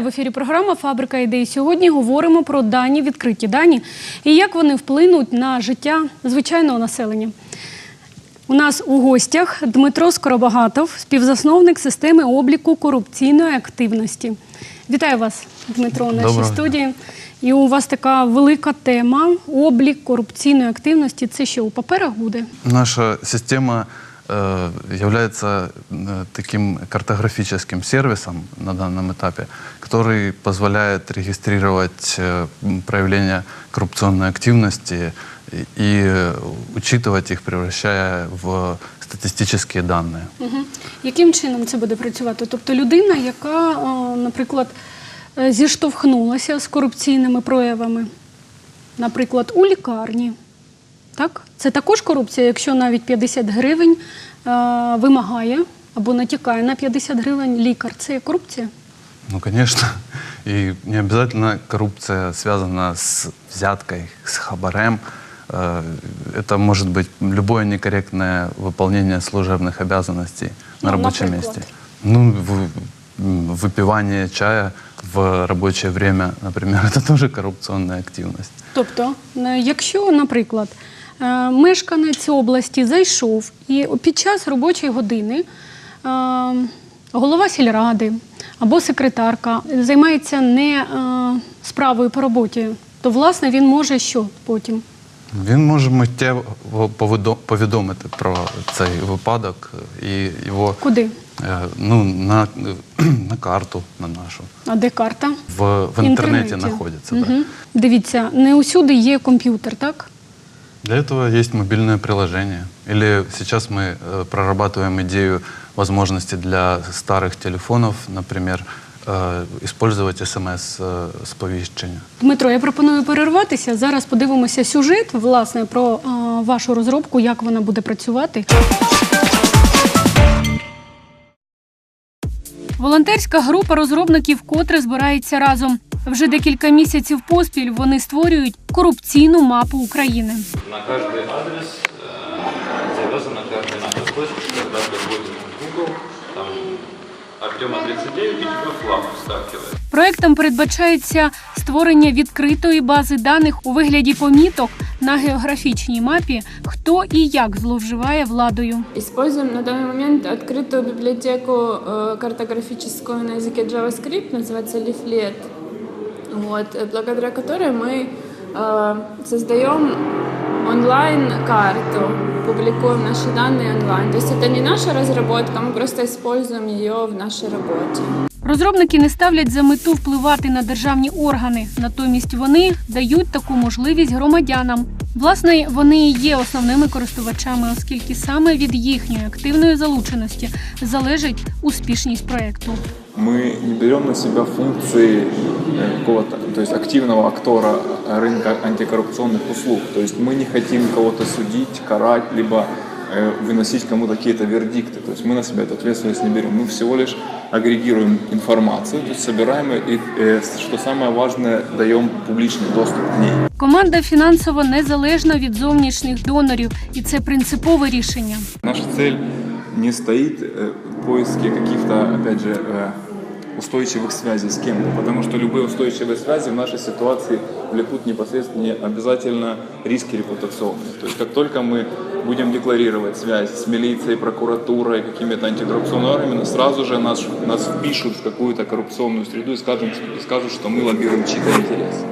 Вітаю в ефірі. Програма Фабрика ідей. Сьогодні говоримо про дані, відкриті дані і як вони вплинуть на життя звичайного населення. У нас у гостях Дмитро Скоробагатов, співзасновник системи обліку корупційної активності. Вітаю вас, Дмитро, у нашій Доброго студії. І у вас така велика тема облік корупційної активності. Це що у паперах буде? Наша система является э, таким картографическим сервисом на данном этапе, который позволяет регистрировать э, м, проявления коррупционной активности и, и, э, учитывать их, превращая в статистические данные. Угу. Яким чином це буде працювати? Тобто людина, яка, е, наприклад, е, зіштовхнулася з корупційними проявами, наприклад, у лікарні. Так? Це також корупція, якщо навіть 50 гривень е, вимагає або натякає на 50 гривень лікар. Це є корупція? Ну, конечно. И не обязательно коррупция связана с взяткой, с хабарем. Э, Это может быть любое некорректное выполнение служебных обязанностей на Ну, рабочем напримклад? месте. Ну, в- м, выпивание чая в рабочее время, например, это тоже коррупционная активность. Тобто, е, якщо, наприклад, е, мешканець області зайшов і під час робочої години е, голова сільради або секретарка займається не е, справою по роботі, то власне він може що потім? Він може миттєво повідомити про цей випадок і його Куди? е, ну, на, на карту на нашу. А де карта? В, находится. Угу. Дивіться, не усюди є комп'ютер, так? Для этого есть мобильное приложение. Или сейчас мы э, прорабатываем идею возможности для старых телефонов, например, э, использовать смс-сповіщення. Дмитро, я пропоную перерватися. Зараз подивимося сюжет власне про е, вашу розробку, як вона буде працювати. Волонтерська група розробників котре збирається разом. Вже декілька місяців поспіль вони створюють корупційну мапу України. На каждый адрес э, завязана координата точки, когда ты вводишь в Google, там Артема 39, и тебе флаг вскакивает. Проектом передбачається створення відкритої бази даних у вигляді поміток на географічній мапі, хто і як зловживає владою. Используем на данный момент открытую библиотеку э, картографическую на языке JavaScript, называется Leaflet, вот, э, благодаря которой мы э, создаем онлайн-карту, публикуем наши данные онлайн. То есть это не наша разработка, мы просто используем ее в нашей работе. Розробники не ставлять за мету впливати на державні органи, натомість вони дають таку можливість громадянам. Власне, вони і є основними користувачами, оскільки саме від їхньої активної залученості залежить успішність проекту. Мы не берем на себя функции э, какого-то, то есть активного актора рынка антикоррупционных услуг. То есть мы не хотим кого-то судить, карать, либо э, выносить кому-то какие-то вердикты. То есть мы на себя эту ответственность не берем. Мы всего лишь агрегируем информацию, то есть собираем ее и, э, что самое важное, даем публичный доступ к ней. Команда фінансово незалежна від зовнішніх донорів, і це принципове рішення. Наша цель не стоит э, в поиске каких-то, опять же, э, устойчивых связей с кем-то, потому что любые устойчивые связи в нашей ситуации влекут непосредственно не обязательно риски репутационные. То есть как только мы будем декларировать связь с милицией, прокуратурой, какими-то антикоррупционными органами, сразу же нас, нас впишут в какую-то коррупционную среду и скажут, и скажут, что мы лоббируем чьи-то интересы.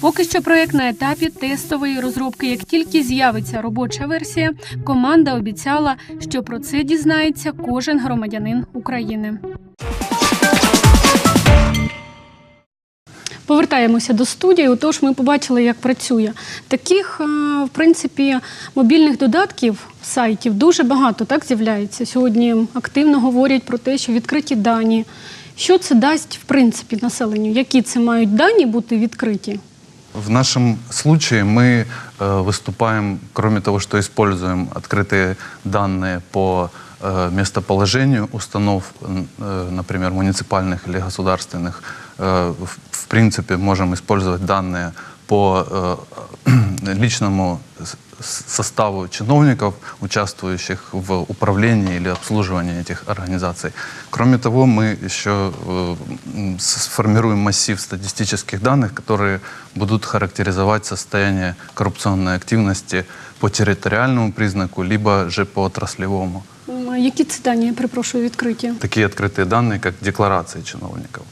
Поки що проект на етапі тестової розробки. Як тільки з'явиться робоча версія, команда обіцяла, що про це дізнається кожен громадянин України. Повертаємося до студії. Отож, ми побачили, як працює. Таких, е, в принципі, мобільних додатків сайтів дуже багато так з'являється. Сьогодні активно говорять про те, що відкриті дані. Що це дасть в принципі населенню? Які це мають дані бути відкриті? В нашем случае мы э, выступаем, кроме того, что используем открытые данные по э, местоположению установ, н- э, например, муниципальных или государственных, э, в, в принципе можем использовать данные по э, личному с- с- составу чиновников, участвующих в управлении или обслуживании этих организаций. Кроме того, мы еще э, м, с- сформируем массив статистических данных, которые будут характеризовать состояние коррупционной активности по территориальному признаку, либо же по отраслевому. М, Які це дані, я перепрошую, відкриті? Такие открытые данные, как декларации чиновников.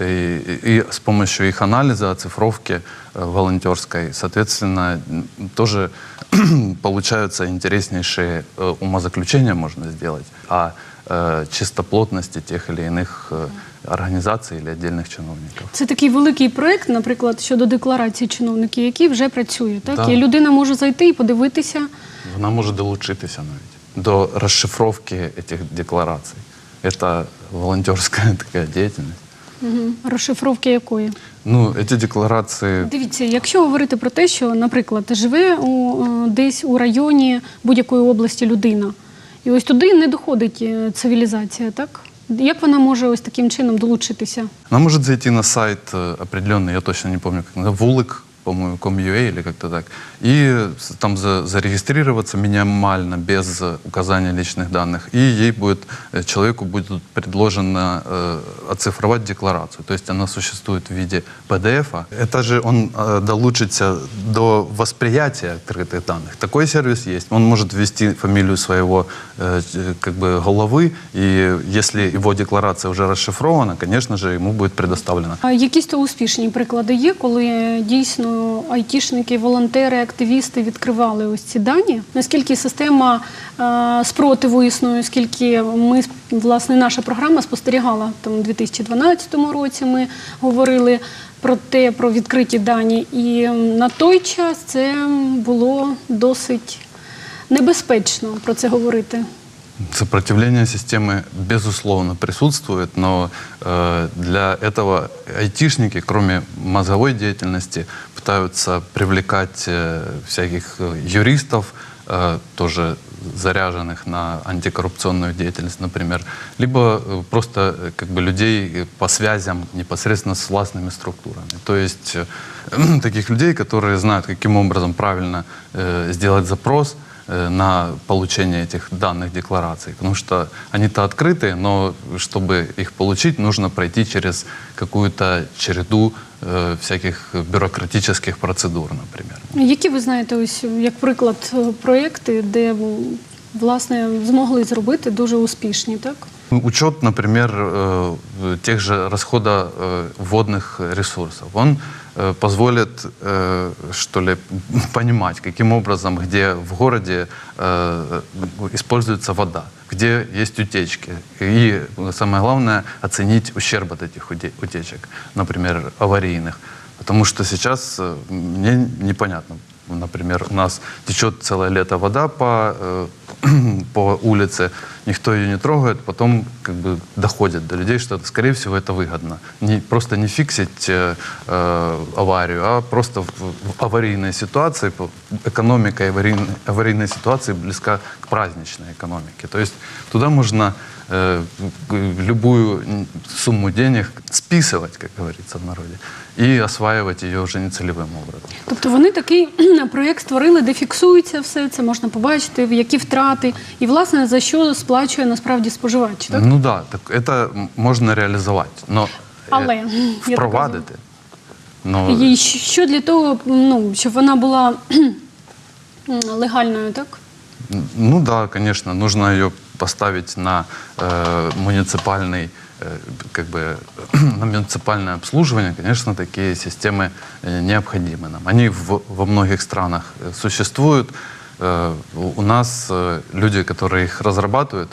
И, и с помощью их анализа, оцифровки э, волонтерской, соответственно, м, тоже получаются интереснейшие э, умозаключения можно сделать о э, чистоплотности тех или иных э, организаций или отдельных чиновников. Це такий великий проект, наприклад, щодо декларації чиновників, який вже працює. Так? Да. І людина може зайти і подивитися. Вона може долучитися навіть до розшифровки этих деклараций. Это волонтерская такая деятельность. Угу. Розшифровки якої? Ну, эти декларации Дивіться, якщо говорити про те, що, наприклад, живе у, е, десь у районі будь-якої області людина, і ось туди не доходить е, цивілізація, так? Як вона може ось таким чином долучитися? Она может зайти на сайт э, определенный, я точно не помню, как называется, Вулик, по-моему, com.ua или как-то так, и с- там за- зарегистрироваться минимально, без э, указания личных данных, и ей будет, э, человеку будет предложено э, оцифровать декларацию. То есть она существует в виде PDF. -а. Это же он э, долучится до восприятия открытых данных. Такой сервис есть. Он может ввести фамилию своего э, ч- как бы головы, и если его декларация уже расшифрована, конечно же, ему будет предоставлено. А якісь то успішні приклади є, коли дійсно айтішники, волонтери, активісти відкривали ось ці дані? Наскільки система е, спротиву існує, скільки ми власне наша програма спостерігала там у 2012 році. Ми говорили про те, про відкриті дані, і м, на той час це було досить небезпечно про це говорити. Сопротивление системы, безусловно, присутствует, но э, для этого айтишники, кроме мозговой деятельности, пытаются привлекать э, всяких э, юристов, э, тоже заряженных на антикоррупционную деятельность, например, либо просто как бы людей по связям непосредственно с властными структурами. То есть таких людей, которые знают, каким образом правильно сделать запрос, на получение этих данных деклараций. Потому что они-то открытые, но чтобы их получить, нужно пройти через какую-то череду всяких бюрократических процедур, например. Які ви знаєте, ось як приклад е, проєкти, де м, власне змогли зробити дуже успішні, так? Учет, например, э, тех же расхода э, водных ресурсов, он э, позволит, э, что ли, понимать, каким образом, где в городе э, используется вода, где есть утечки. И самое главное, оценить ущерб от этих уте- утечек, например, аварийных. Потому что сейчас э, мне непонятно. Например, у нас течет целое лето вода по, э, по улице, никто ее не трогает, потом как бы доходит до людей, что, это, скорее всего, это выгодно. Не, просто не фиксить э, э, аварию, а просто в, в аварийной ситуации, по- экономика аварийной, аварийной ситуации близка к праздничной экономике. То есть туда можно э, г- любую м, сумму денег списывать, как говорится в народе, и осваивать ее уже нецелевым образом. Тобто вони такий проєкт створили, де фіксується все це, можна побачити, в які втрати, і власне за що сплачує насправді споживач. Так? Ну да, так это м, можна реалізувати, но Але, е, я впровадити. Ну, І що для того, ну, щоб вона була легальною, так? Ну да, конечно, нужно ее поставить на э, муниципальный, э, как бы на муниципальное обслуживание. Конечно, такие системы э, необходимы нам. Они в- во многих странах э, существуют. Э, у нас э, люди, которые их разрабатывают,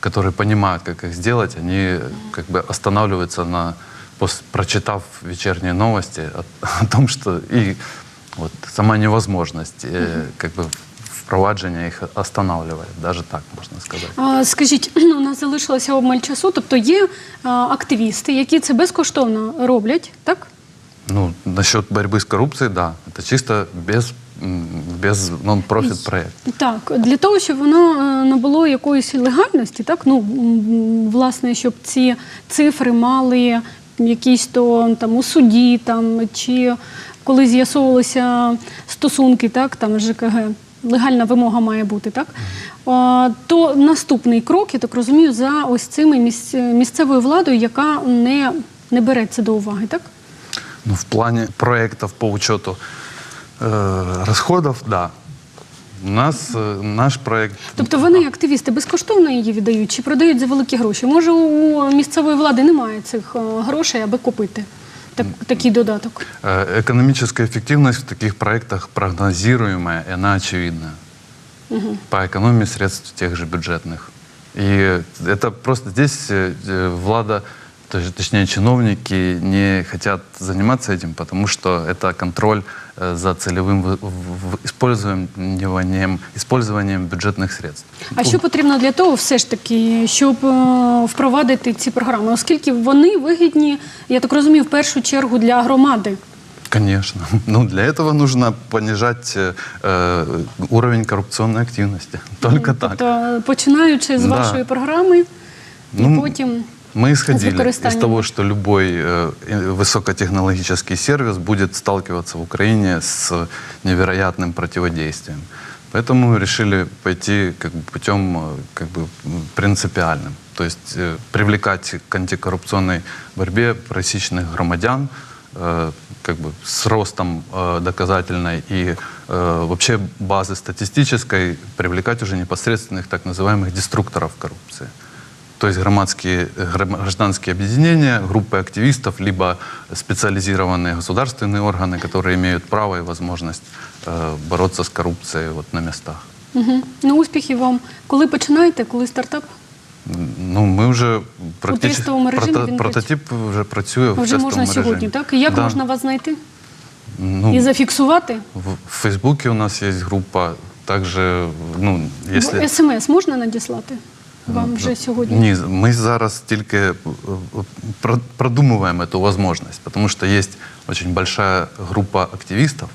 которые понимают, как их сделать, они как бы останавливаются на пос- прочитав вечерние новости о, о том, что и вот сама невозможность э, как бы впровадження їх останавливает, даже так можна сказати. А, скажіть, у нас залишилося обмаль часу, тобто є а, активісти, які це безкоштовно роблять, так? Ну, насчет борьбы с коррупцией, да, это чисто без, без нон-профит проект. Так, для того, щоб воно е, набуло якоїсь легальності, так ну власне, щоб ці цифри мали якісь то там у суді, там чи коли з'ясовувалися стосунки, так там ЖКГ. Легальна вимога має бути, так? То наступний крок, я так розумію, за ось цими місць- місцевою владою, яка не, не бере це до уваги, так? Ну, в плане проектов по учету э, расходов, да. У нас э, наш проект... Тобто вони, активісти, безкоштовно її віддають чи продають за великі гроші? Може, у місцевої влади немає цих е, грошей, аби купити так, такий додаток? Экономическая эффективность в таких проектах прогнозируемая, и она очевидна. По экономии средств тех же бюджетных. И это просто здесь влада, точнее чиновники не хотят заниматься этим, потому что это контроль за целевым вы- в- в- использованием, использованием бюджетных средств. А що потрібно для того, все ж таки, щоб е, впровадити ці програми, оскільки вони вигідні, я так розумію, в першу чергу для громади. Конечно. Ну, для этого нужно понижать э, э, уровень коррупционной активности. Только так. Тобто, починаючи з Да. вашої програми, і Ну, потім Мы исходили из використанием. того, что любой э, э, высокотехнологический сервис будет сталкиваться в Украине с невероятным противодействием. Поэтому решили пойти как бы, путем э, как бы, м, принципиальным. То есть э, привлекать к антикоррупционной борьбе просичных громадян э, как бы, с ростом э, доказательной и э, вообще базы статистической, привлекать уже непосредственных так называемых деструкторов коррупции. То есть громадские, гром- гражданские объединения, группы активистов, либо специализированные государственные органы, которые имеют право и возможность э, бороться с коррупцией вот на местах. угу. ну, успіхів вам. Коли починаєте, коли стартап? Ну, ми вже практично тестовому режимі прото- він прототип вже працює в Вже тестовому можна режимі. сьогодні, так? І як Да. можна вас знайти? Ну, І зафіксувати? в, в Фейсбуке у нас есть группа, также, ну, если... СМС можна надіслати вам вже сьогодні? Ні, ми зараз тільки е, е, про- продумываем эту возможность, потому что есть очень большая группа активистов,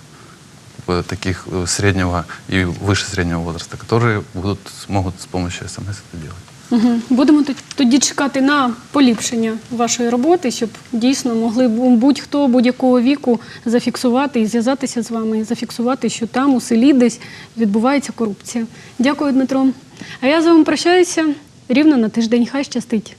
э, таких э, среднего и выше среднего возраста, которые будут, смогут с помощью СМС это делать. Угу. Будемо т- тоді чекати на поліпшення вашої роботи, щоб дійсно могли бу- будь-хто будь-якого віку зафіксувати і зв'язатися з вами, і зафіксувати, що там у селі десь відбувається корупція. Дякую, Дмитро. А я з вами прощаюся рівно на тиждень. Хай щастить.